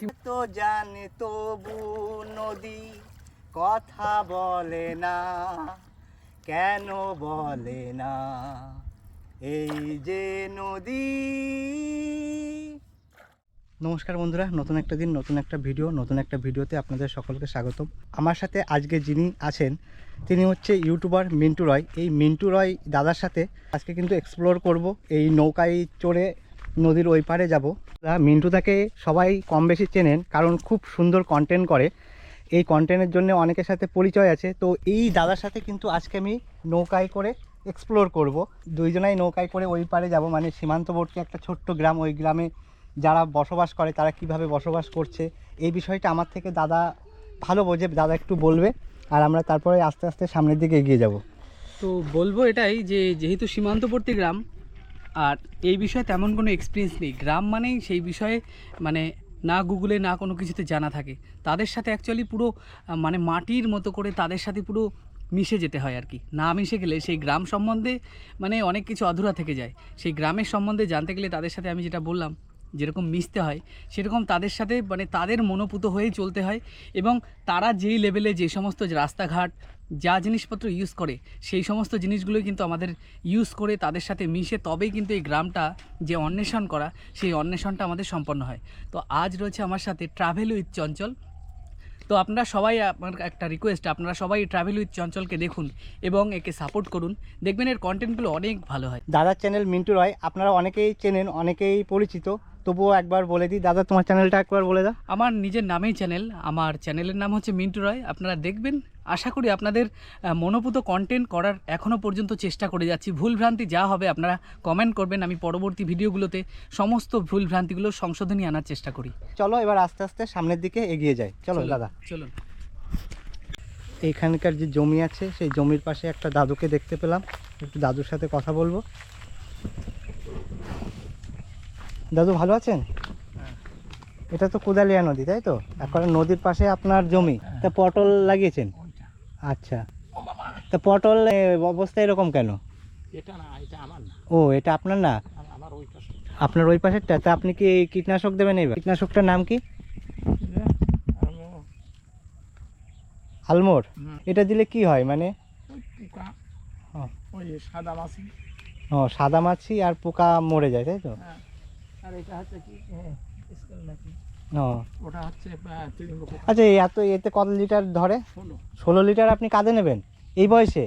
তো জানে তবু নদী কথা বলে না। কেন বলে না? এই যে নদী। নমস্কার বন্ধুরা, নতুন একটা দিন, নতুন একটা ভিডিও, নতুন একটা ভিডিওতে আপনাদের সকলকে স্বাগতম। আমার সাথে আজকে যিনি আছেন, তিনি হচ্ছে ইউটিউবার মিন্টু রয়। এই মিন্টু রয় দাদার সাথে আজকে কিন্তু এক্সপ্লোর করব এই নৌকায় চড়ে নদীর ওই পারে যাব। মিন্টুদাকে সবাই কম বেশি চেনেন কারণ খুব সুন্দর কন্টেন্ট করে। এই কন্টেন্টের জন্য অনেকের সাথে পরিচয় আছে। তো এই দাদার সাথে কিন্তু আজকে আমি নৌকায় করে এক্সপ্লোর করব। দুইজনাই নৌকায় করে ওই পারে যাব। মানে সীমান্তবর্তী একটা ছোট্ট গ্রাম। ওই গ্রামে যারা বসবাস করে, তারা কীভাবে বসবাস করছে, এই বিষয়টা আমার থেকে দাদা ভালো বোঝে। দাদা একটু বলবে আর আমরা তারপরে আস্তে আস্তে সামনের দিকে এগিয়ে যাব। তো বলব এটাই যে, যেহেতু সীমান্তবর্তী গ্রাম আর এই বিষয়ে তেমন কোনো এক্সপিরিয়েন্স নেই। গ্রাম মানেই সেই বিষয়ে মানে না গুগলে, না কোনো কিছুতে জানা থাকে। তাদের সাথে অ্যাকচুয়ালি পুরো মানে মাটির মতো করে তাদের সাথে পুরো মিশে যেতে হয় আর কি। না মিশে গেলে সেই গ্রাম সম্বন্ধে মানে অনেক কিছু অধুরা থেকে যায়। সেই গ্রামের সম্বন্ধে জানতে গেলে তাদের সাথে আমি যেটা বললাম যেরকম মিশতে হয়, সেরকম তাদের সাথে মানে তাদের মনোপুত হয়েই চলতে হয় এবং তারা যেই লেভেলে যে সমস্ত রাস্তাঘাট, যা জিনিসপত্র ইউজ করে, সেই সমস্ত জিনিসগুলোই কিন্তু আমাদের ইউজ করে তাদের সাথে মিশে তবেই কিন্তু এই গ্রামটা যে অন্বেষণ করা, সেই অন্বেষণটা আমাদের সম্পন্ন হয়। তো আজ রয়েছে আমার সাথে ট্রাভেল উইথ চঞ্চল তো আপনারা সবাই আমার একটা রিকোয়েস্ট আপনারা সবাই ট্রাভেল উইথ চঞ্চলকে দেখুন এবং একে সাপোর্ট করুন। দেখবেন এর কন্টেন্টগুলো অনেক ভালো হয়। দাদার চ্যানেল মিন্টু রয় আপনারা অনেকেই চেনেন, অনেকেই পরিচিত। তবুও একবার বলে দিই দাদা তোমার চ্যানেলটা একবার বলে দাও। আমার নিজের নামেই চ্যানেল আমার চ্যানেলের নাম হচ্ছে মিন্টু রায়। আপনারা দেখবেন আশা করি আপনাদের আহ, মনোপুত কন্টেন্ট করার এখনও পর্যন্ত চেষ্টা করে যাচ্ছি। ভুলভ্রান্তি যা হবে আপনারা কমেন্ট করবেন আমি পরবর্তী ভিডিওগুলোতে সমস্ত ভুলভ্রান্তিগুলো সংশোধনী আনার চেষ্টা করি। চলো এবার আস্তে আস্তে সামনের দিকে এগিয়ে যাই। চলো দাদা। চলুন। এইখানকার যে জমি আছে সেই জমির পাশে একটা দাদুকে দেখতে পেলাম। একটু দাদুর সাথে কথা বলব। দাদু ভালো আছেন? এটা তো কোদালিয়া নদী তাই তো? এখন নদীর পাশে আপনার জমি তা পটল লাগিয়েছেন? আচ্ছা। তা পটল অবস্থা এরকম কেন? এটা না এটা আমার না। ও এটা আপনার না? আমার ওই পাশে। আপনার ওই পাশেরটা? তা আপনি কি কীটনাশক দেবেন এবার কীটনাশকটার নাম কি? আলমোর এটা দিলে কি হয় মানে? ও। সাদা মাছি। ও সাদা মাছি আর পোকা মরে যায় তাই তো? হ্যাঁ। আর এটা হচ্ছে কি স্কেল নাকি? ও। ওটা হচ্ছে আচ্ছা এত এতে কত লিটার ধরে? ষোলো। লিটার আপনি কাঁদে নেবেন? এই বয়সে?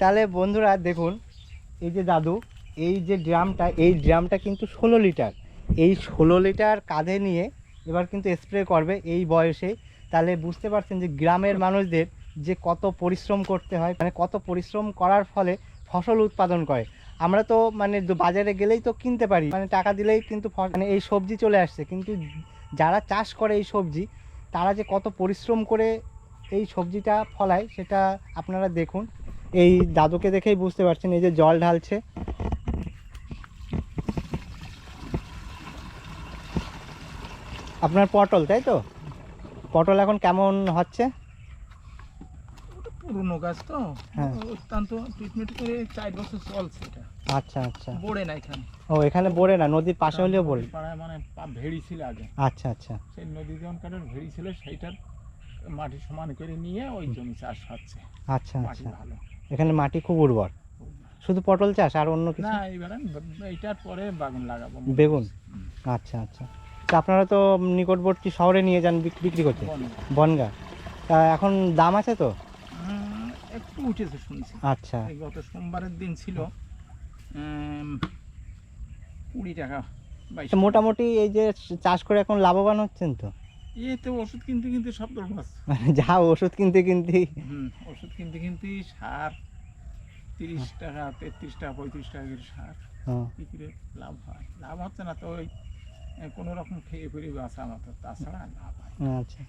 তাহলে বন্ধুরা দেখুন এই যে দাদু এই যে ড্রামটা এই ড্রামটা কিন্তু ষোলো লিটার। এই ষোলো লিটার কাঁধে নিয়ে এবার কিন্তু স্প্রে করবে এই বয়সে। তাহলে বুঝতে পারছেন যে গ্রামের মানুষদের যে কত পরিশ্রম করতে হয় মানে কত পরিশ্রম করার ফলে ফসল উৎপাদন করে। আমরা তো মানে বাজারে গেলেই তো কিনতে পারি। মানে টাকা দিলেই কিন্তু মানে এই সবজি চলে আসছে। কিন্তু যারা চাষ করে এই সবজি, তারা যে কত পরিশ্রম করে এই সবজিটা ফলায়, সেটা আপনারা দেখুন। এই দাদুকে দেখেই বুঝতে পারছেন, এই যে জল ঢালছে। আপনার পটল, তাই তো? পটল এখন কেমন হচ্ছে? পুরনো গাছ তো? হ্যাঁ। অত্যন্ত ট্রিটমেন্ট করে চার বছর চলছে এটা। আচ্ছা আচ্ছা। বড়ে না এখানে। ও এখানে বড়ে না নদীর পাশে হলেও বড়ে। পাড়ায় মানে ভেড়ি ছিল আগে। আচ্ছা আচ্ছা। সেই নদী যখন কাটার ভেড়ি ছিল সেইটার মাটি সমান করে নিয়ে ওই জমি চাষ হচ্ছে। আচ্ছা আচ্ছা। ভালো। এখানে মাটি খুব উর্বর। শুধু পটল চাষ আর অন্য কিছু? না এবারে এইটার পরে বাগান লাগাবো। বেগুন? আচ্ছা আচ্ছা। তা আপনারা তো নিকটবর্তী শহরে নিয়ে যান বিক- বিক্রি করতে? বনে। বনগা। তা এখন দাম আছে তো? একটু উঠেছে শুনছি। আচ্ছা। এই গত সোমবারের দিন ছিল কুড়ি টাকা মোটামুটি এই যে চাষ করে এখন লাভবান হচ্ছেন তো? এতে ওষুধ কিনতে কিনতে সব দরকার মানে যা ওষুধ কিনতে কিনতে হুম ওষুধ কিনতে কিনতে সার তিরিশ টাকা তেত্রিশ টাকা পঁয়ত্রিশ টাকা করে সার বিক্রি লাভ হয়। লাভ হচ্ছে না তো ওই কোনো রকম খেয়ে ফিরে বাঁচা মতো তাছাড়া লাভ হয় আচ্ছা।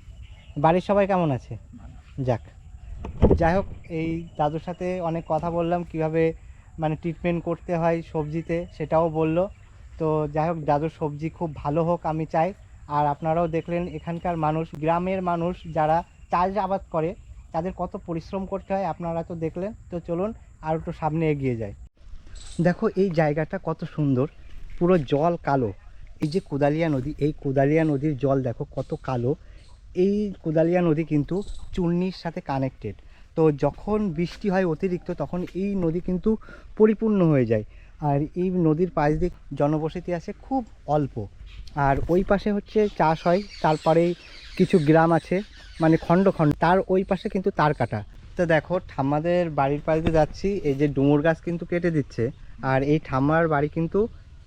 বাড়ির সবাই কেমন আছে? যাক। যাই হোক, এই দাদুর সাথে অনেক কথা বললাম, কীভাবে মানে ট্রিটমেন্ট করতে হয় সবজিতে সেটাও বলল। তো যাই হোক, দাদুর সবজি খুব ভালো হোক আমি চাই। আর আপনারাও দেখলেন এখানকার মানুষ, গ্রামের মানুষ যারা চাষ আবাদ করে, তাদের কত পরিশ্রম করতে হয় আপনারা তো দেখলেন। তো চলুন আর একটু সামনে এগিয়ে যাই। দেখো এই জায়গাটা কত সুন্দর, পুরো জল কালো। এই যে কোদালিয়া নদী, এই কোদালিয়া নদীর জল দেখো কত কালো। এই কোদালিয়া নদী কিন্তু চূর্ণির সাথে কানেক্টেড তো যখন বৃষ্টি হয় অতিরিক্ত, তখন এই নদী কিন্তু পরিপূর্ণ হয়ে যায়। আর এই নদীর পাশ দিয়ে জনবসতি আছে খুব অল্প। আর ওই পাশে হচ্ছে চাষ হয় তারপরেই কিছু গ্রাম আছে মানে খণ্ড খণ্ড। তার ওই পাশে কিন্তু তার কাটা। তো দেখো, ঠাম্মাদের বাড়ির পাশ দিয়ে যাচ্ছি, এই যে ডুমুর গাছ কিন্তু কেটে দিচ্ছে। আর এই ঠাম্মার বাড়ি কিন্তু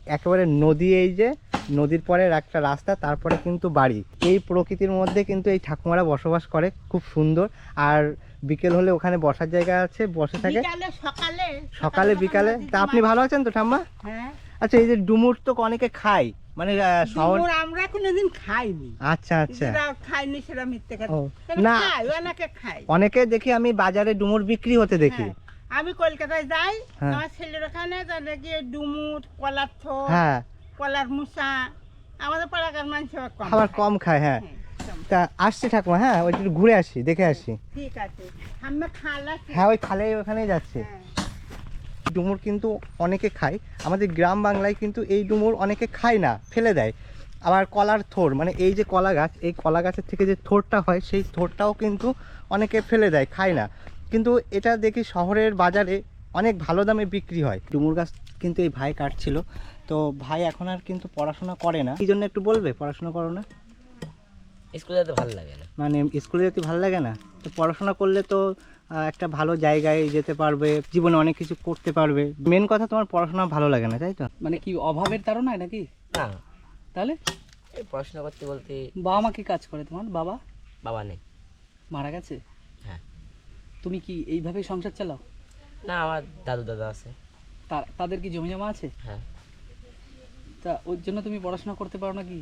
একেবারে নদী এই যে নদীর পরে একটা রাস্তা তারপরে কিন্তু বাড়ি। এই প্রকৃতির মধ্যে কিন্তু এই ঠাকুমারা বসবাস করে খুব সুন্দর। আর বিকেল হলে ওখানে বসার জায়গা আছে বসে থাকে। সকালে। সকালে বিকালে। তা আপনি ভালো আছেন তো ঠাম্মা? হ্যাঁ। আচ্ছা এই যে ডুমুর তো অনেকে খায় মানে শহর আমরা কোনোদিন খাইনি। আচ্ছা আচ্ছা। খাইনি সেটা মিথ্যে কথা। না। অনেকে অনেকে দেখি আমি বাজারে ডুমুর বিক্রি হতে দেখি। হ্যাঁ। আমি কলকাতায় যাই হ্যাঁ। আমার ছেলের ওখানে তাহলে গিয়ে ডুমুর কলার থোর হ্যাঁ। কলার মুসা আমাদের পাড়াকার মানুষ খাবার কম খায়। হ্যাঁ। হ্যাঁ, তা আসছি ঠাকুমা হ্যাঁ ওই একটু ঘুরে আসি দেখে আসি। ঠিক আছে। আমরা খালা হ্যাঁ ওই খালে ওখানেই যাচ্ছে। হ্যাঁ। ডুমুর কিন্তু অনেকে খায়। আমাদের গ্রাম বাংলায় কিন্তু এই ডুমুর অনেকে খায় না ফেলে দেয়। আবার কলার থোর মানে এই যে কলা গাছ এই কলা গাছের থেকে যে থোরটা হয় সেই থোরটাও কিন্তু অনেকে ফেলে দেয় খায় না। কিন্তু এটা দেখি শহরের বাজারে অনেক ভালো দামে বিক্রি হয়। ডুমুর গাছ কিন্তু এই ভাই কাটছিল তো ভাই এখন আর কিন্তু পড়াশোনা করে না। এই জন্য একটু বলবে? পড়াশোনা করো না। স্কুলে যেতে ভালো লাগে না। মানে স্কুলে যেতে ভালো লাগে না? তো পড়াশোনা করলে তো একটা ভালো জায়গায় যেতে পারবে জীবনে অনেক কিছু করতে পারবে। মেন কথা তোমার পড়াশোনা ভালো লাগে না তাই তো? মানে কি অভাবের তাড়নায় নাকি? না। তাহলে? এই পড়াশোনা করতে বলতে বাবা মা কি কাজ করে তোমার? বাবা? বাবা নেই। মারা গেছে? তুমি কি এইভাবেই সংসার চালাও? না আমার দাদু দাদা আছে তাদের কি জমি জমা আছে? হ্যাঁ। তা ওর জন্য তুমি পড়াশোনা করতে পারো না কি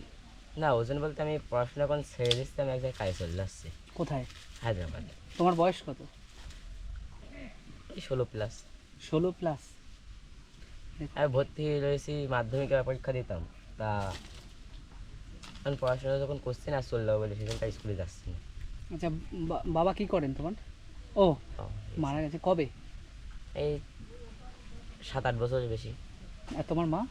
না ওজন বলতে আমি পড়াশোনা এখন ছেড়ে দিচ্ছি আমি এক জায়গায় কাজে চলে আসছি। কোথায়? হায়দ্রাবাদে। তোমার বয়স কত? ষোলো প্লাস ষোলো প্লাস আমি ভর্তি হয়ে রয়েছি মাধ্যমিক পরীক্ষা দিতাম। তা এখন পড়াশোনা যখন করছি না চলে যাব বলে সেখানটা স্কুলে যাচ্ছি না। আচ্ছা বাবা কি করেন তোমার? ও ও, মারা গেছে কবে? এই সাত আট বছর বেশি। আর তোমার মা?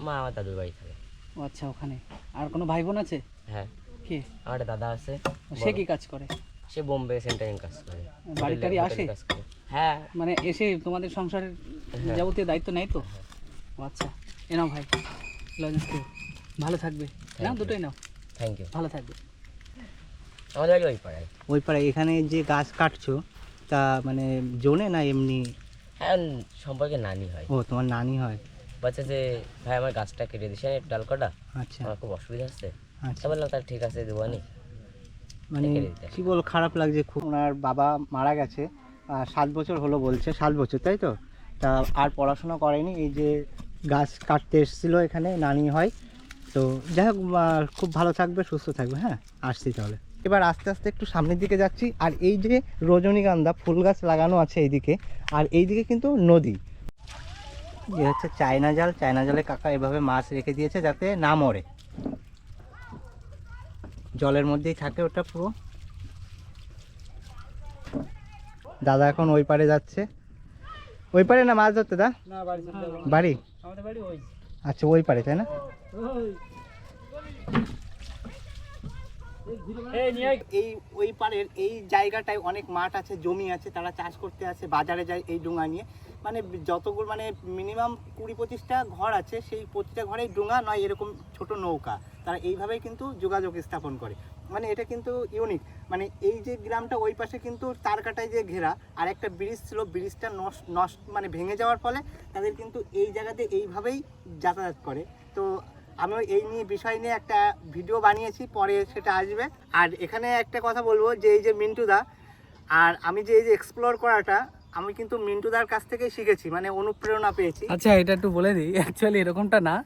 মা আমার দাদুর বাড়ি থাকে। ও আচ্ছা ওখানে। আর কোনো ভাই বোন আছে? হ্যাঁ। কে? আমার দাদা আছে সে কি কাজ করে? সে বোম্বে সেন্টারিং কাজ করে। বাড়ি টাড়ি আসে? হ্যাঁ। মানে এসে তোমাদের সংসারের হ্যাঁ। যাবতীয় দায়িত্ব নেয় তো? ও আচ্ছা। এ নাও ভাই। লজেন্স ভালো থাকবে। you. দুটোই নাও। থ্যাংক ইউ ভালো থাকবে। আমাদের বাড়ি ওই পাড়ায়। ওই পাড়ায় এখানে যে গাছ কাটছো তা মানে জোনে না এমনি? হ্যাঁ সম্পর্কে নানি হয়। ও তোমার নানি হয়? বলছে যে ভাই আমার গাছটা কেটে দিস। ডাল কটা? আচ্ছা। আমার খুব অসুবিধা হচ্ছে। আচ্ছা। বললাম তাহলে ঠিক আছে দেবো নি মানে। কি বল খারাপ লাগছে খুব। ওনার বাবা মারা গেছে আর সাত বছর হলো বলছে সাত বছর তাই তো? তা আর পড়াশোনা করেনি এই যে গাছ কাটতে এসেছিল এখানে নানি হয়। তো যাই হোক খুব ভালো থাকবে সুস্থ থাকবে হ্যাঁ? আসছি তাহলে। এবার আস্তে আস্তে একটু সামনের দিকে যাচ্ছি আর এই যে রজনীগন্ধা ফুল গাছ লাগানো আছে এইদিকে আর এইদিকে কিন্তু নদী। এ হচ্ছে চায়না জাল চায়না জালে কাকা এভাবে মাছ রেখে দিয়েছে যাতে না মরে। জলের মধ্যেই থাকে ওটা পুরো। দাদা এখন ওই পারে যাচ্ছে। ওই পারে না মাছ ধরতে দা? বাড়ি আচ্ছা ওই পারে তাই না? এই ওই পারের এই জায়গাটায় অনেক মাঠ আছে, জমি আছে, তারা চাষ করতে আছে বাজারে যায় এই ডুঙা নিয়ে। মানে যতগুলো মানে মিনিমাম কুড়ি পঁচিশটা ঘর আছে, সেই প্রতিটা ঘরেই ডুঙা, নয় এরকম ছোট নৌকা। তারা এইভাবেই কিন্তু যোগাযোগ স্থাপন করে। মানে এটা কিন্তু ইউনিক মানে এই যে গ্রামটা ওই পাশে কিন্তু তার কাটায় যে ঘেরা, আর একটা ব্রিজ ছিল ব্রিজটা নষ্ট নষ্ট মানে ভেঙে যাওয়ার ফলে তাদের কিন্তু এই জায়গাতে এইভাবেই যাতায়াত করে। তো আমিও এই নিয়ে বিষয় নিয়ে একটা ভিডিও বানিয়েছি পরে সেটা আসবে। আর এখানে একটা কথা বলব যে এই যে মিন্টুদা আর আমি যে এই যে এক্সপ্লোর করাটা আমি কিন্তু মিন্টুদার কাছ থেকেই শিখেছি মানে অনুপ্রেরণা পেয়েছি। আচ্ছা এটা একটু বলে দিই অ্যাকচুয়ালি এরকমটা না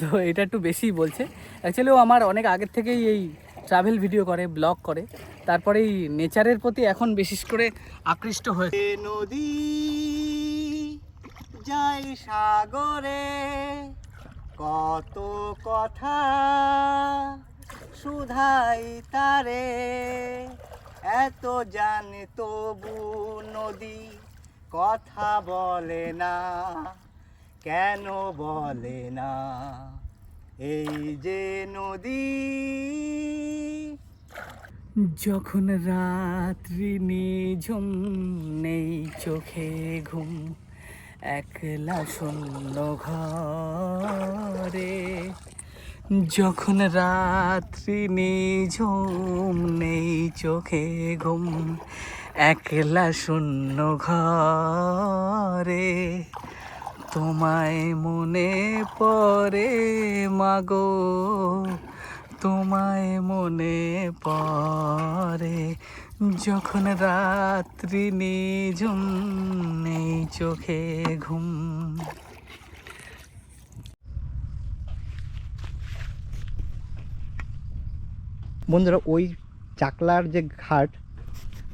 তো এটা একটু বেশিই বলছে। অ্যাকচুয়ালি ও আমার অনেক আগের থেকেই এই ট্রাভেল ভিডিও করে ব্লগ করে তারপরে এই নেচারের প্রতি এখন বিশেষ করে আকৃষ্ট হয়েছে নদী যাই সাগরে কত কথা সুধাই তারে। এত জানে তবু নদী কথা বলে না, কেন বলে না? এই যে নদী যখন রাত্রি নিঝুম, নেই চোখে ঘুম একলা শূন্য ঘরে, যখন রাত্রি নিঝুম নেই চোখে ঘুম, একলা শূন্য ঘরে। তোমায় মনে পড়ে মাগো, তোমায় মনে পড়ে যখন রাত্রি নিঝুম নেই চোখে ঘুম। বন্ধুরা, ওই চাকলার যে ঘাট,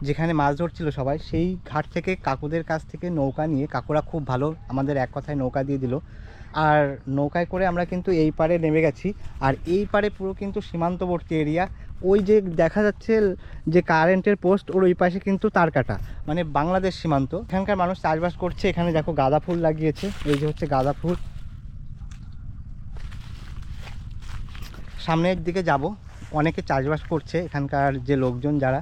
যেখানে মাছ ধরছিল সবাই, সেই ঘাট থেকে কাকুদের কাছ থেকে নৌকা নিয়ে, কাকুরা খুব ভালো আমাদের এক কথায় নৌকা দিয়ে দিল। আর নৌকায় করে আমরা কিন্তু এই পারে নেমে গেছি। আর এই পারে পুরো কিন্তু সীমান্তবর্তী এরিয়া ওই যে দেখা যাচ্ছে যে কারেন্টের পোস্ট ওর ওই পাশে কিন্তু তার কাটা। মানে বাংলাদেশ সীমান্ত। এখানকার মানুষ চাষবাস করছে, এখানে দেখো গাঁদা ফুল লাগিয়েছে, এই যে হচ্ছে গাঁদা ফুল। সামনের দিকে যাব, অনেকে চাষবাস করছে, এখানকার যে লোকজন যারা,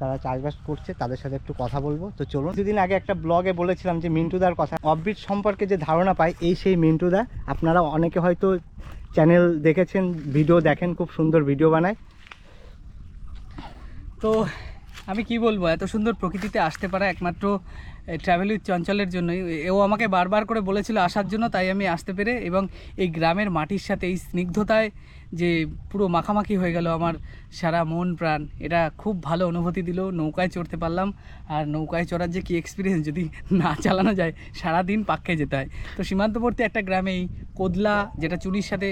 তারা চাষবাস করছে, তাদের সাথে একটু কথা বলব। তো চলুন। দুদিন আগে একটা ব্লগে বলেছিলাম যে মিন্টুদার কথা। অফবিট সম্পর্কে যে ধারণা পাই, এই সেই মিন্টুদা। আপনারা অনেকে হয়তো চ্যানেল দেখেছেন ভিডিও দেখেন, খুব সুন্দর ভিডিও বানায়। তো আমি কি বলব, এত সুন্দর প্রকৃতিতে আসতে পারা একমাত্র ট্রাভেল উইথ চঞ্চলের জন্যই। ও আমাকে বারবার করে বলেছিল আসার জন্য, তাই আমি আসতে পেরে এবং এই গ্রামের মাটির সাথে, এই স্নিগ্ধতায় যে পুরো মাখামাখি হয়ে গেল আমার সারা মন প্রাণ, এটা খুব ভালো অনুভূতি দিল। নৌকায় চড়তে পারলাম, আর নৌকায় চড়ার যে কি এক্সপিরিয়েন্স যদি না চালানো যায় সারা দিন পাক্কে যেতে হয়। তো সীমান্তবর্তী একটা গ্রামে এই কোদলা, যেটা চুরির সাথে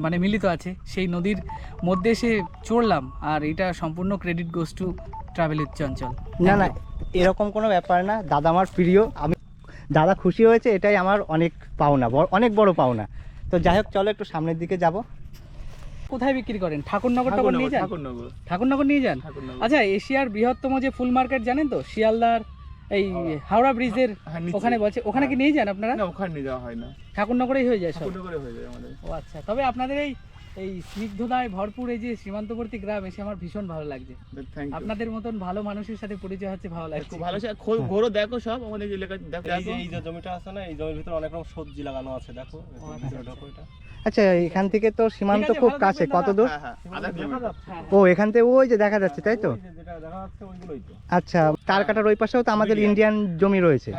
মানে মিলিত আছে। সেই নদীর মধ্যে এসে চড়লাম আর এটা সম্পূর্ণ credit goes to travel Chanchal. না না এরকম কোনো ব্যাপার না। দাদা আমার প্রিয় আমি দাদা খুশি হয়েছে এটাই আমার অনেক পাওনা বড়- অনেক বড় পাওনা। তো যাই হোক চলো একটু সামনের দিকে যাব। কোথায় বিক্রি করেন? ঠাকুরনগর টাকুর নিয়ে যান? ঠাকুরনগর ঠাকুরনগর। নিয়ে যান? আচ্ছা এশিয়ার বৃহত্তম যে ফুল মার্কেট জানেন তো? শিয়ালদার এই হাওড়া। ব্রিজের হ্যাঁ, ওখানে বলছে ওখানে কি নিয়ে যান আপনারা? না ওখানে নিয়ে যাওয়া হয় না। ঠাকুরনগরেই হয়ে যায় সব। ঠাকুরনগরে হয়ে যায় আমাদের। ও আচ্ছা তবে আপনাদের এই এই স্নিগ্ধতায় ভরপুর এই যে সীমান্তবর্তী গ্রাম এসে আমার ভীষণ ভালো লাগছে। আপনাদের মতন ভালো মানুষের সাথে পরিচয় হচ্ছে ভালো লাগছে। খুব ভালো ঘোরো দেখো সব আমাদের এলাকা দেখো। এই যে এই যে জমিটা আছে না এই জমির ভিতরে অনেক রকম সবজি লাগানো আছে দেখো। আচ্ছা, ঢোকো এটা। আচ্ছা এখান থেকে তো সীমান্ত খুব কাছে কত দূর? হ্যাঁ হ্যাঁ হ্যাঁ ও এখান থেকে ওই যে দেখা যাচ্ছে তাই তো? ওই যে যেটা দেখা যাচ্ছে ওইগুলোই তো। আচ্ছা তার কাটার ওই পাশেও তো আমাদের ইন্ডিয়ান জমি রয়েছে।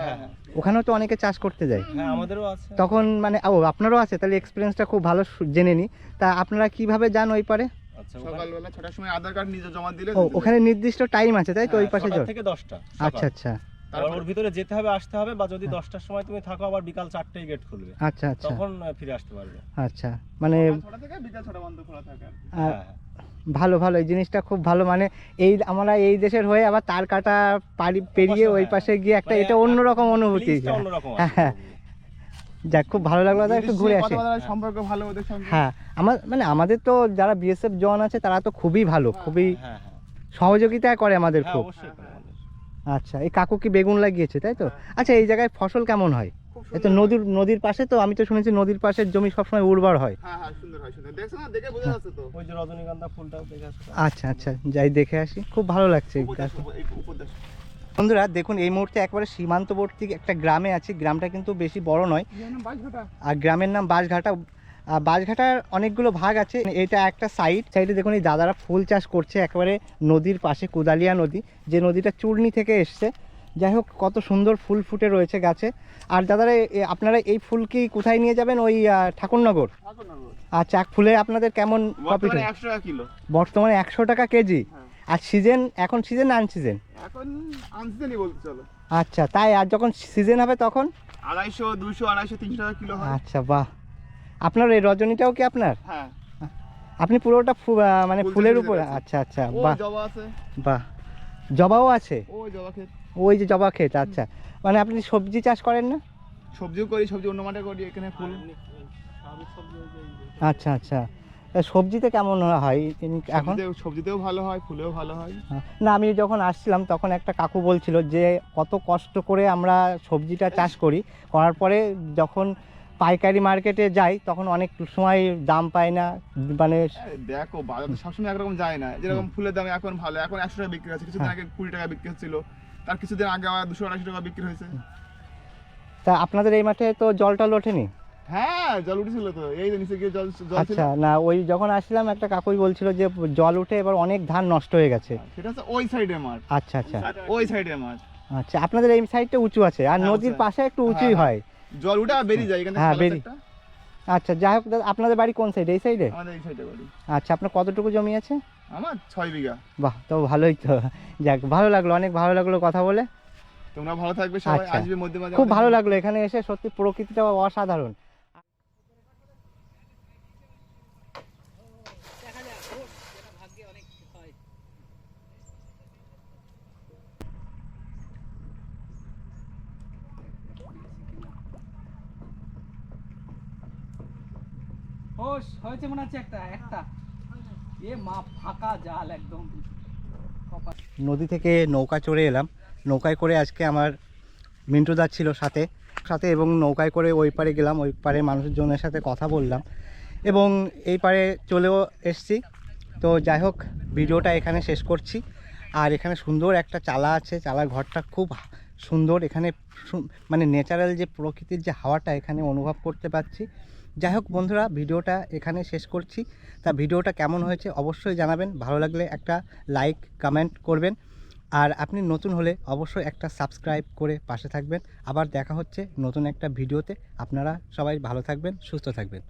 ওখানেও তো অনেকে চাষ করতে যায়। হ্যাঁ তখন মানে ও আপনারও আছে তাহলে এক্সপিরিয়েন্সটা খুব ভালো জেনে নি। তা আপনারা কীভাবে যান ওই পারে? আচ্ছা ওখানে- সকালবেলা ছটার সময় আধার কার্ড নিজে জমা দিলে ও ওখানে নির্দিষ্ট টাইম আছে তাই তো ওই পাশে আচ্ছা আচ্ছা। ওর ভিতরে যেতে হবে আসতে হবে বা যদি দশটার সময় তুমি থাকো আবার বিকাল চারটেই গেট খুলবে। আচ্ছা আচ্ছা। তখন ফিরে আসতে পারবে। আচ্ছা মানে ছটা থেকে বিকাল ছটা পর্যন্ত খোলা থাকে হ্যাঁ হ্যাঁ। ভালো ভালো এই জিনিসটা খুব ভালো মানে এই আমরা এই দেশের হয়ে আবার তার কাটা পাড়ি পেরিয়ে ওই হ্যাঁ। পাশে গিয়ে একটা মানে এটা অন্যরকম অনুভূতি। হ্যাঁ, হ্যাঁ। যাক খুব ভালো লাগল দাদা একটু ঘুরে আসে। সম্পর্ক ভালো ওদের সঙ্গে। হ্যাঁ আমার মানে আমাদের তো যারা বিএসএফ জওয়ান আছে তারা তো খুবই ভালো খুবই হ্যাঁ হ্যাঁ। সহযোগিতা করে আমাদের হ্যাঁ, খুব। আচ্ছা এই কাকু কি বেগুন লাগিয়েছে তাই তো? আচ্ছা এই জায়গায় ফসল কেমন হয়? এই তো নদীর নদীর পাশে তো আমি তো শুনেছি নদীর পাশের জমি সবসময় উর্বর হয়। হ্যাঁ হ্যাঁ সুন্দর হয় সুন্দর। দেখছ না? দেখে বোঝা যাচ্ছে তো। ওই যে রজনীগন্ধা ফুলটাও আচ্ছা আচ্ছা যাই দেখে আসি। খুব ভালো লাগছে বন্ধুরা দেখুন এই মুহূর্তে একবারে সীমান্তবর্তী একটা গ্রামে আছি। গ্রামটা কিন্তু বেশি বড় নয়। আর গ্রামের নাম বাঁশঘাটা। বাঁশঘাটার অনেকগুলো ভাগ আছে। এটা একটা সাইড সাইডে দেখুন এই দাদারা ফুল চাষ করছে একেবারে নদীর পাশে কুদালিয়া নদী। যে নদীটা চূর্ণি থেকে এসছে। যাই হোক কত সুন্দর ফুল ফুটে রয়েছে গাছে। আর দাদারা আপনারা এই ফুল কি কোথায় নিয়ে যাবেন? ওই ঠাকুরনগর? আচ্ছা এক ফুলে আপনাদের কেমন প্রফিট বর্তমানে একশো টাকা কিলো। বর্তমানে একশো টাকা কেজি? হ্যাঁ। আর সিজন এখন সিজন না আনসিজন এখন আনসিজনই বলতে চলো। আচ্ছা তাই আর যখন সিজন হবে তখন? আড়াইশো দুইশো আড়াইশো তিনশো টাকা কিলো আচ্ছা বাহ। আপনার এই রজনীটাও কি আপনার? হ্যাঁ। আপনি পুরোটা ফু- মানে ফুলের উপর? আচ্ছা আচ্ছা বাহ। জবা আছে। বাহ। জবাও আছে? ও জবা ক্ষেত। ওই যে জবা ক্ষেত আচ্ছা। মানে আপনি সবজি চাষ করেন না? সবজিও করি সবজি অন্য মাঠে করি এখানে ফুল। আচ্ছা আচ্ছা। তা সবজিতে কেমন হয়? এখন? সবজিতেও ভালো হয় ফুলেও ভালো হয়। না আমি যখন আসছিলাম তখন একটা কাকু বলছিল যে কত কষ্ট করে আমরা সবজিটা চাষ করি। করার পরে যখন পাইকারি মার্কেটে যাই তখন অনেক সময় দাম পাই না মানে দেখো বাজার তো সবসময় একরকম যায় না। যেরকম ফুলের দাম এখন ভালো এখন একশো টাকা বিক্রি হচ্ছে কিছুদিন হ্যাঁ। আগে কুড়ি টাকা বিক্রি হচ্ছিল তার কিছুদিন আগে আমার দুশো আড়াইশো টাকা বিক্রি হয়েছে। তা আপনাদের এই মাঠে তো জল টল ওঠেনি? হ্যাঁ জল উঠেছিল তো এই যে নিচে গিয়ে জল জল আচ্ছা না ওই যখন আসলাম একটা কাকুই বলছিল যে জল উঠে এবার অনেক ধান নষ্ট হয়ে গেছে। সেটা হচ্ছে ওই সাইডে মাঠ। আচ্ছা আচ্ছা। ওই সাইডে মাঠ। আচ্ছা আপনাদের এই সাইডটা উঁচু আছে আর হ্যাঁ, নদীর পাশে একটু উঁচুই হ্যাঁ, হয়। জল উঠে বেরিয়ে যায় এখানে হ্যাঁ, বেরিয়ে- আচ্ছা যাই হোক দাদা, আপনাদের বাড়ি কোন সাইডে এই সাইডে আমাদের এই সাইডে বাড়ি। আচ্ছা আপনার কতটুকু জমি আছে? আমার ছয় বিঘা। বাহ তো ভালোই তো। যাক ভালো লাগল অনেক ভালো লাগল কথা বলে। তোমরা ভালো থাকবে সবাই আচ্ছা। আসবে মধ্যে মাঝে খুব ভালো লাগল এখানে এসে সত্যি প্রকৃতিটা অসাধারণ। হয়েছে মনে হচ্ছে একটা একটা। এ মা, ফাঁকা জাল একদম। নদী থেকে নৌকা চড়ে এলাম। নৌকায় করে আজকে আমার মিন্টু দা ছিল সাথে সাথে এবং নৌকায় করে ওই পারে গেলাম, ওই পারে মানুষজনের সাথে কথা বললাম। এবং এই পারে চলেও এসছি। তো যাই হোক, ভিডিওটা এখানে শেষ করছি। আর এখানে সুন্দর একটা চালা আছে, চালার ঘরটা খুব সুন্দর। এখানে মানে ন্যাচারাল যে প্রকৃতির যে হাওয়াটা এখানে অনুভব করতে পারছি। যাই হোক বন্ধুরা, ভিডিওটা এখানে শেষ করছি। তা ভিডিওটা কেমন হয়েছে অবশ্যই জানাবেন। ভালো লাগলে একটা লাইক, কমেন্ট করবেন। আর আপনি নতুন হলে অবশ্যই একটা সাবস্ক্রাইব করে পাশে থাকবেন। আবার দেখা হচ্ছে নতুন একটা ভিডিওতে। আপনারা সবাই ভালো থাকবেন, সুস্থ থাকবেন।